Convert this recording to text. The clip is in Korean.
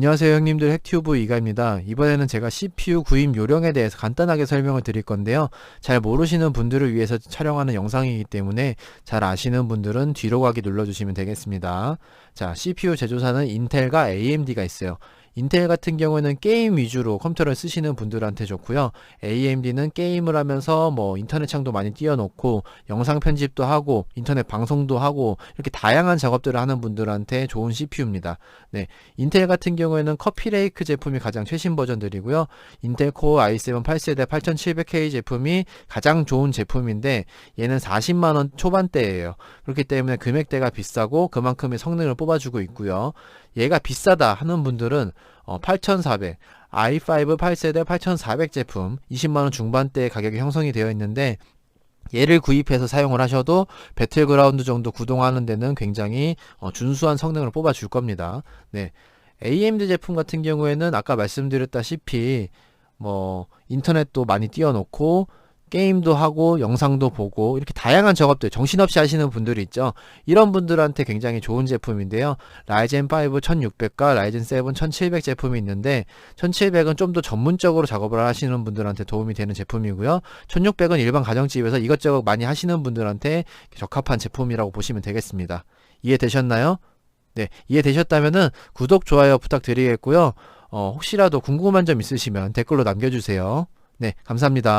안녕하세요 형님들 핵튜브 이가입니다. 이번에는 제가 CPU 구입 요령에 대해서 간단하게 설명을 드릴 건데요. 잘 모르시는 분들을 위해서 촬영하는 영상이기 때문에 잘 아시는 분들은 뒤로 가기 눌러주시면 되겠습니다. 자, CPU 제조사는 인텔과 AMD가 있어요. 인텔 같은 경우에는 게임 위주로 컴퓨터를 쓰시는 분들한테 좋고요. AMD는 게임을 하면서 뭐 인터넷 창도 많이 띄워놓고 영상 편집도 하고 인터넷 방송도 하고 이렇게 다양한 작업들을 하는 분들한테 좋은 CPU입니다. 네, 인텔 같은 경우에는 커피레이크 제품이 가장 최신 버전들이고요. 인텔 코어 i7 8세대 8700K 제품이 가장 좋은 제품인데 얘는 40만 원 초반대예요. 그렇기 때문에 금액대가 비싸고 그만큼의 성능을 뽑아주고 있고요. 얘가 비싸다 하는 분들은 어, 8,400 i5 8세대 8,400 제품 20만원 중반대 가격이 형성이 되어 있는데 얘를 구입해서 사용을 하셔도 배틀그라운드 정도 구동하는 데는 굉장히 어, 준수한 성능을 뽑아줄 겁니다. 네. AMD 제품 같은 경우에는 아까 말씀드렸다시피 뭐 인터넷도 많이 띄워놓고 게임도 하고 영상도 보고 이렇게 다양한 작업들 정신없이 하시는 분들이 있죠. 이런 분들한테 굉장히 좋은 제품인데요. 라이젠 5 1600과 라이젠 7 1700 제품이 있는데 1700은 좀 더 전문적으로 작업을 하시는 분들한테 도움이 되는 제품이고요. 1600은 일반 가정집에서 이것저것 많이 하시는 분들한테 적합한 제품이라고 보시면 되겠습니다. 이해되셨나요? 네, 이해되셨다면은 구독, 좋아요 부탁드리겠고요. 어, 혹시라도 궁금한 점 있으시면 댓글로 남겨주세요. 네, 감사합니다.